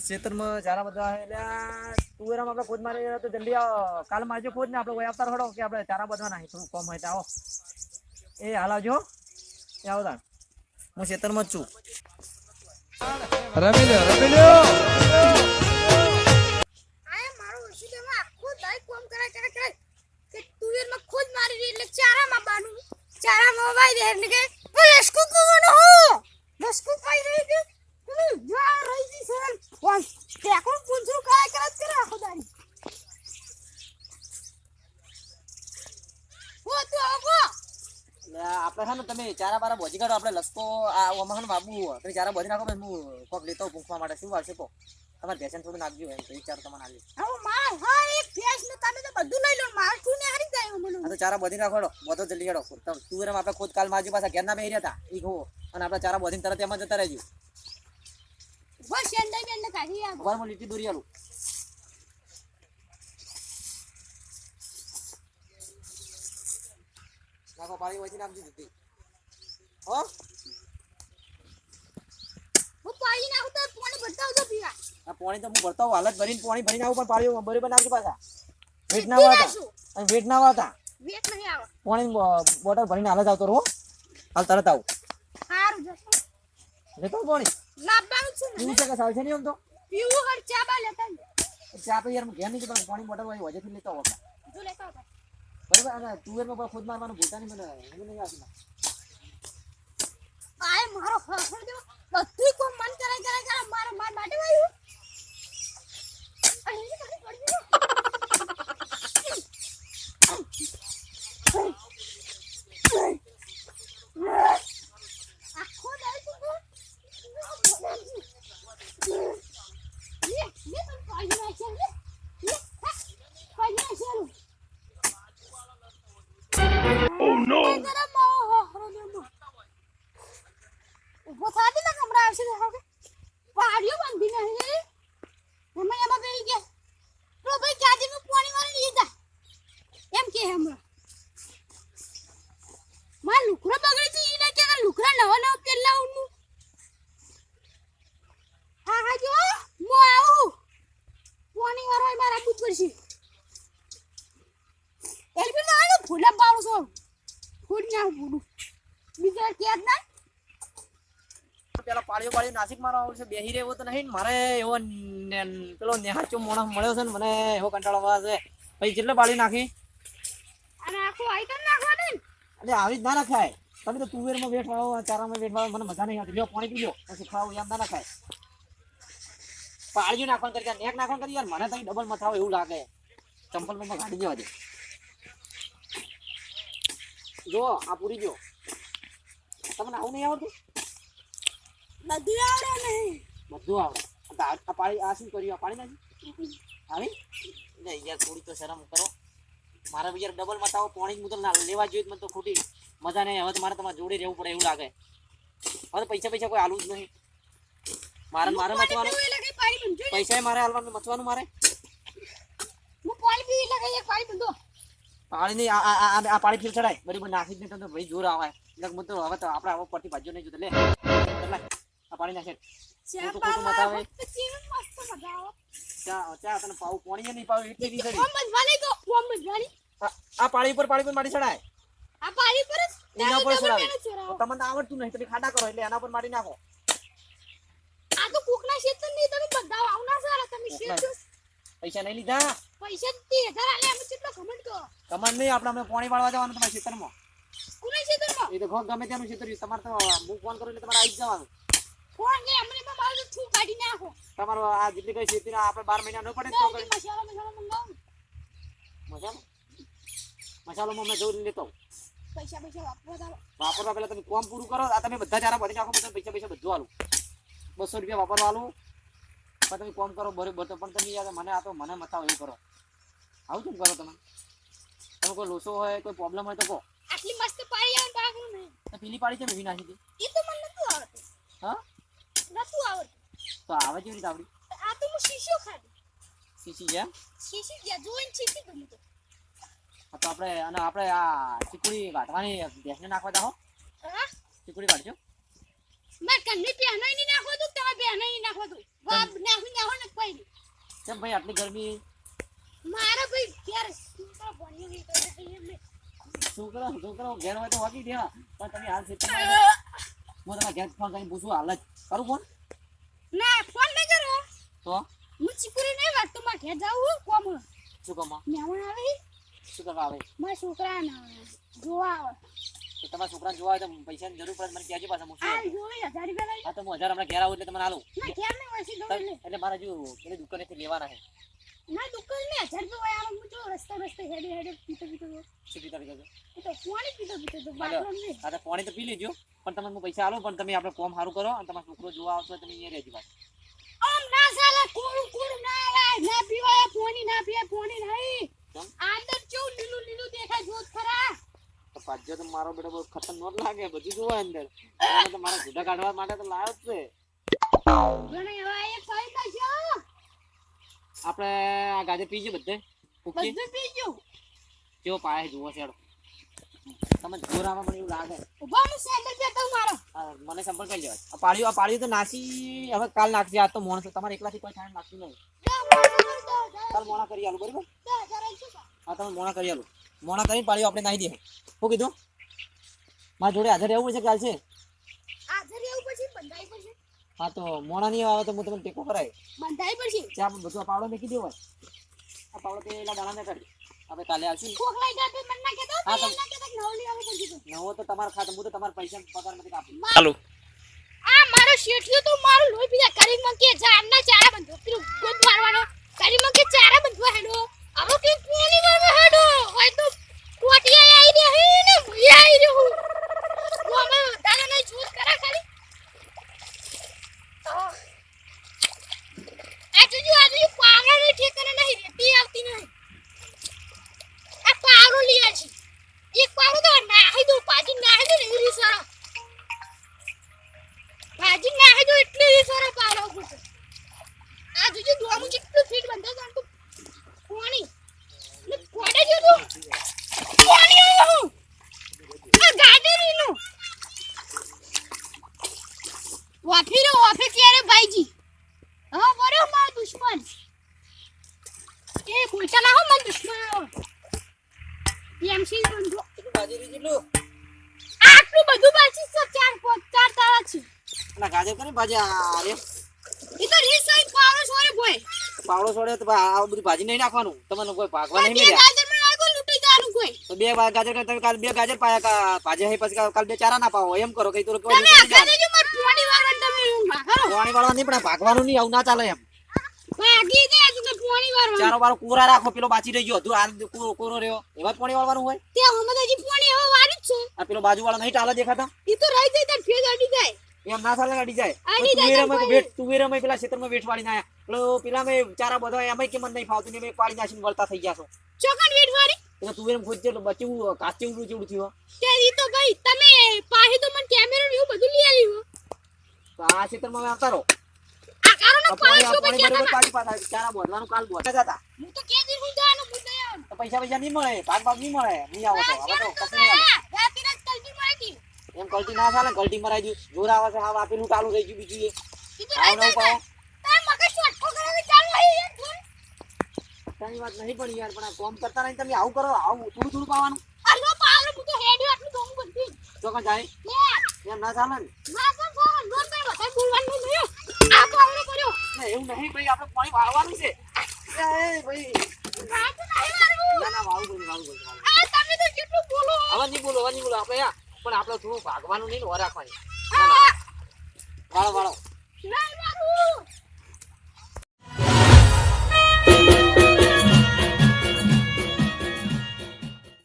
ખેતરમાં ચારા બધા એટલે તુવેરામાં આપણે ખોદ મારી તો જલ્દી આવો. કાલ મારજો ખોદ ને આપણે વહી આવતા હડો કે આપણે ચારા બધા નાખી થોડું કોમ હોય તો આવો. એ હાલ આવજો. એ આવો તાણ. હું ખેતરમાં જ છું. રમી લ્યો રમી લ્યો. આ મારો ઓશિકામાં આખો દાય કોમ કરે એટલે કરે કે તુવેરમાં ખોદ મારી રહી એટલે ચારામાં બાનું ચારામાં વાઈ દે એટલે કે "ઓય, લસકુ કુવાનો હો લસકુ પાઈ રહી કે પેલું જ્વાર રહી ગઈ છે ફોન ટેકું પૂંછું કાય કરે જ કરે આખો દાડી હો તું આવો એટલે આપણે તમે ચારા બારા બોજી કાઢો આપણે લસકો આ ઓમાં બાબુ તમે ચારા બોજી નાખો હું કોક લેતો ભૂખવા માટે. શું વાળશે કો તમારે ભેસન થોડું નાખજો એમ તો એ ચાર તમને આવો માર હા એક ભેંસ ને તમે તો બધું લઈ લો માર તું ને હારી જાય મને આ તો ચારા બોધી નાખો બધો જલ્દી તું તુવેરામાં આપણે ખુદ કાલ મારજો પાછા ઘેરના બેહી રહ્યા હતા ઈ હો અને આપણે ચારા બોધીને તરત એમાં જતા રહેજો. બસ શેંડાઈ બેન ને કાઢી હું લીટી દોરી આલું. નાખો પાણી વધી નાખજો જલ્દી હો હું પાઈ નાખું તો પાણી બતાવજો પીવા આ પાણી તો હું ભરતા હોઉં. હાલત ભરીને પાણી ભરીને આવું પણ પાણી બરાબર નાખજો પાછા. વેટ ના વાતા. અને વેટ ના વાતા. વેટ નહીં આવે. પાણી બોટલ ભરીને હાલત આવતો રહો હાલ તરત આવું. સારું જશે. લેતો આવું પાણી. લાવવાનું છે પીવું છે કે સાવ છે નહીં આમ તો? પીવું હર ચા બા લેતા. ચા તો યાર ઘેર નહીં પાણી બોટલ હોય વજેથી લેતો હોઉં જો લેતા આવતા. બરાબર અને તુવેરમાં પણ ખુદ મારવાનું ભૂલતા નહીં મને. એવું નહીં આવતું આય, મારો હસર દેવો બધું કોમ મન કરે કરે કરે મારો માર માટે વાયું. અહીં તો ખાલી પડી ગયો. આખો દેવો ઊભો થા દે ને કમરા આવશે પાડ્યો બાંધી નહીં એમાં એમાં બેસી ગયા તો ભાઈ ક્યાંથી હું પાણી વાળી લીધા એમ કે હમણાં મારા લુકડા બગડી છે એને કે આ લુકડા નવા નવા પેલા ઉનું હા હા જો હું આવું પાણી વાળો મારા બુજ પડશે એલબી ના આવે ફૂલા પાડું છો ફૂડ ના ફૂડું બીજા કેદ ના પેલા પાળીઓ પાળીઓ નાસિક મારો છે બેહી રહ્યો તો નહીં મારે એવો પેલો નેહાચો મોણસ મળ્યો છે ને મને એવો કંટાળો આવે છે. પછી જેટલે પાળી નાખી? અને આખું તો નાખવા દે એટલે આવી જ ના નખાય તમે તો તુવેરમાં વેઠ વાળો ચારામાં વેઠ વાળો મને મજા નહીં આવતી. લ્યો પાણી પી પછી ખાવું એમ ના નખાય પાળીઓ નાખવાનું કરી નેક નાખવાનું કરી યાર મને તો ડબલ મથાવો એવું લાગે. ચંપલ ગાડી દેવા દે. જો આ પૂરી જો. તમને આવું નહીં આવડતું? બધું આવડે નહીં. બધું આવડે. આ પાણી આ શું કર્યું? આ પાણી નાખી? આવી નહીં યાર થોડી તો શરમ કરો. મારા બીજા ડબલ મતાવો પાણી તો ના લેવા જોઈએ મને તો ખોટી મજા નહીં હવે તો મારે તમારે જોડે રહેવું પડે એવું લાગે. હવે પૈસા પૈસા કોઈ આલું જ નહીં. મારે મારે મચવાનું. પૈસા મારે હાલવાનું મચવાનું મારે? હું પાણી પી લગાઈ એક પાણી બંધો. પાણી નહીં આ પાણી ફીર ચડાય બરાબર નાખી દે તો ભાઈ જોર આવે. એટલે હું તો હવે તો આપણે આવો પરથી ભાજ્યો નહીં જોતો. લે આ પાણી નાખે મતાવે ચા ચા તને પાવું પાણી નહીં પાવું એટલી આ પાણી ઉપર પાણી પર મારી ચડાય. આ પાણી પર એના ઉપર ચડાવે. તમને આવડતું નહીં તમે ખાડા કરો એટલે એના પર મારી નાખો. આ તો કોકના ક્ષેત્રની તમે બધા આવના સારા તમે કોકના. પૈસા નહીં લીધા? પૈસા તે આલે કમાન નહીં આપણે અમે પાણી વાળવા જવાનું તમારા ખેતરમાં. કોના ક્ષેત્રમાં એ તો ઘર ગમે ત્યાંનું ખેતર તમારે તો હું ફોન કરું એટલે તમારે આવી જવાનું. ફોન ને અમને માં મારું થૂ કાઢી નાખો. તમારો આ જેટલી કઈ ખેતી આપણે બાર મહિના ન પડે તો કરી મસાલો મસાલો મંગાવો ને. મસાલો? મસાલોમાં મેં જોઈ લેતો. પૈસા પૈસા વાપરવા વાપરવા પહેલા તમે કોમ પૂરું કરો આ તમે બધા ચારા ભરી નાખો બધા પૈસા પૈસા બધું આલું. બસો રૂપિયા વાપરવા આલું. પણ તમે કોમ કરો બરોબર. પણ તમે યાર મને આ તો મને મતાવો એવું કરો. આવું કેમ કરો તમે? તમે કોઈ લોસો હોય કોઈ પ્રોબ્લેમ હોય તો કહો. આટલી મસ્ત પાડી આવે બાગનું નહીં. તો પેલી પાડી છે મેવી નાખી હતી? એ તો મને નતું આવડતું. હા? નતું આવડતું. તો આવે કેવી રીતે આવડી? આ તો હું શીશો ખાધી. સીસી ગયા? શીશી ગયા જોઈને શીશી ગમી તો હા તો આપણે અને આપણે આ ચીકુડી કાઢવાની ભેંસને નાખવા દાહો હા? ચીકુડી કાઢજો મેં કન્ની પહેનાઈ નહીં નાખવા દઉં તમે પહેનાઈ નહીં નાખવા દઉં? બાપ નાખી નાખો ભાઈ આટલી ગરમી? મારા ભાઈ ઘેર છોકરા ભણ્યો એટલે છોકરા ઘેર હોય તો વાગી દેવા પણ તમે હાલ છે હું તમારા ઘેર ફોન કરીને પૂછું હાલ જ. કરું ફોન? ના ફોન ન કરો. તો? હું ચીકુરી નહીં વાત તો મારે ઘેર જાવું કોમ? શું કમા? મહેમાન આવે? શું કરવા આવે? મારા છોકરાને જોવા આવે. તો તમારા છોકરાને જોવા તો પૈસાની જરૂર પડે મને કહેજો પાછા હું હજાર રૂપિયા હા તો હું હજાર હમણાં ઘેર આવું એટલે તમને હાલું. એટલે મારા જો પેલી દુકાનેથી લેવાના છે. ને હજાર રૂપિયા હું જો રસ્તા રસ્તે હેડે હેડે પીતો પીતો. શું પીતા પીતો? એ તો પાણી પીતો પીતો તો નહીં હા તો પાણી તો પી લેજો પણ તમે પૈસા આલો પણ તમે આપણે કોમ સારું કરો અને તમારો છોકરો જોવા આવતો તમે અહીંયા રહેજો પાછા. આમ ના સાલે કોરું કોરું ના આવે ના પીવાય પાણી ના પીવાય પાણી નહીં અંદર કેવું લીલું લીલું દેખાય જોત ખરા તો પાછો તો મારો બેટો બહુ ખતરનાક લાગે બધું જોવા અંદર તો મારા ગુડા કાઢવા માટે તો લાવ્યો જ છે ઘણે હવે એક ખાઈ નાખ્યો આપણે આ ગાજર પીજે બધે? બધું પી ગયું. કેવો પાય જુઓ છે તમે જોરામાં પણ એવું લાગે. ઊભા હું સેન્ડલ પહેરતો તો મારો. મને સંપર્ક કરી લેવા આ પાળ્યું આ પાળ્યું તો નાસી હવે કાલ નાખજે. આ તો મોણ છે તમારે એકલાથી કોઈ થાય નાખતું નહીં. કાલ મોણા કરી આલું બરાબર? હા તમે મોણા કરી આલું. મોણા કરીને પાળ્યું આપણે નાહી દે. શું કીધું? મારા જોડે હાજર રહેવું છે કાલ છે? હાજર રહેવું પછી બંધાઈ પછી હા તો મોણા નહીં આવે તો હું તમને ટેકો કરાય. બંધાઈ પડશે. ચા પણ બધું આ પાવડો મેકી દેવો આ પાવડો પેલા દાણા ને કાઢી. આપણે કાલે આવશું. કોકલાઈ કોક લઈ મને ના કહેતો હા, તો તમે- ના કહેતો કે નવલી આવે નવો તો તમારા ખાતે હું તો તમારા પૈસા પગારમાંથી કાપી ચાલુ આ મારો શેઠિયો તો મારું લોહી પીધા કરી મંકે જારના ચારા બંધો પેલું ગોદ મારવાનો કરી મંકે ચારા બંધવા હેડો હવે કે કોની મારવા હેડો હોય તો કોટિયા આવી રહ્યા હે ને ભૂયા આવી રહ્યો હું હું અમે દાદા ને જૂસ કરા ખાલી આહ. આ જોજો આ જોજો પાવડા ને ઠેકાને નહીં રેતી આવતી નહીં આ પાવડો લીયા છે એક પાવડો તો નાહી દો પાછી નાહી દો ને એવી સારા ભાજી નાખી દો એટલે એ સારા પાવડા ઉપર છે. આ જોજો દોમું કેટલું ફીટ બંધો છે આમ તો પાણી ને કોડે જો તો પાણી આવ્યું આ ગાડરીનું વાફી રે વાફી ક્યારે ભાઈજી હા બરો મારો દુશ્મન એ બોલતા ના હો મારો દુશ્મન આવો એમસી બંધો? ગાજર જેટલું આટલું બધું બાજી છે ચાર પાંચ ચાર તાળા છે. ના ગાજર કરી ભાજી આ રે. એ તો રીસ સાઈડ પાવડો છોરે બોય પાવડો છોડે તો આ બધું ભાજી નહીં નાખવાનું. તમને કોઈ ભાગવા નહીં મળ્યા. ગાજરમાં લાગો લૂટી જવાનું કોઈ. તો બે ગાજર કરતા કાલ બે ગાજર પાયા કા ભાજે હે પછી કાલ બે ચારા ના પાવો. એમ કરો કઈ તો કોઈ તમે આખા દેજો માર પોણી વાળવા તમે ભાગો પાણી વાળવા નહીં પણ ભાગવાનું નહીં આવું ના ચાલે એમ. ભાગી દે પોણી વાળવા ચારો બારો કોરા રાખો પેલો બાચી રહી તું આ કોરો રહ્યો. એવા જ વાળવાનું હોય? તે હમણાં હજી પોણી હવે વાળી જ છે. આ પેલો બાજુ વાળા નહીં ચાલે દેખાતા? ઈ તો રહી જાય તાર ફેર અડી જાય. એમ ના ચાલે અડી જાય. અડી જાય તુવેરમાં તો વેઠ તુવેરમાં પેલા ખેતરમાં વેઠ વાળી ના પેલો પેલા મેં ચારા બધા એમાં કે મને નહીં ફાવતું ને મેં પાડી નાખીને વળતા થઈ ગયા છો. ચોકન વેટ વાળી એટલે બચ્યું કાચે ઉડું જેવડું થયું તે તો ભાઈ તમે પાહી તો મને કેમેરા ને એવું બધું લઈ આવ્યું આ અમે આવતા રહો. પૈસા પૈસા નહીં મળે. ભાગ ભાગ નહીં મળે. નહીં આવો તો. હવે તો કશું નહીં એમ કલ્ટી ના ચાલે કલ્ટી મરાઈ ગયું જોર આવે છે હા આપેલું ચાલુ થઈ ગયું બીજું એ. નવું પાવો તાર વાત નહીં પણ યાર પણ આ કોમ કરતા નહીં તમે આવું કરો. આવું થોડું થોડું પાવાનું. આલો પાવર હું તો હેડ્યો આટલું તો હું બધી. ચોકન જાય. એમ ના ચાલે ને ના તો ફોન લોન કઈ વધારે બોલવાનું નહીં આ પાવર કર્યો ના, એવું નહીં ભાઈ આપણે પાણી વાળવાનું છે. ભાઈ. ના ના વાળું બોલું વાળું બોલું તમે તો આપણે પણ આપણે થોડું ભાગવાનું નહીં ને રાખવાની. ના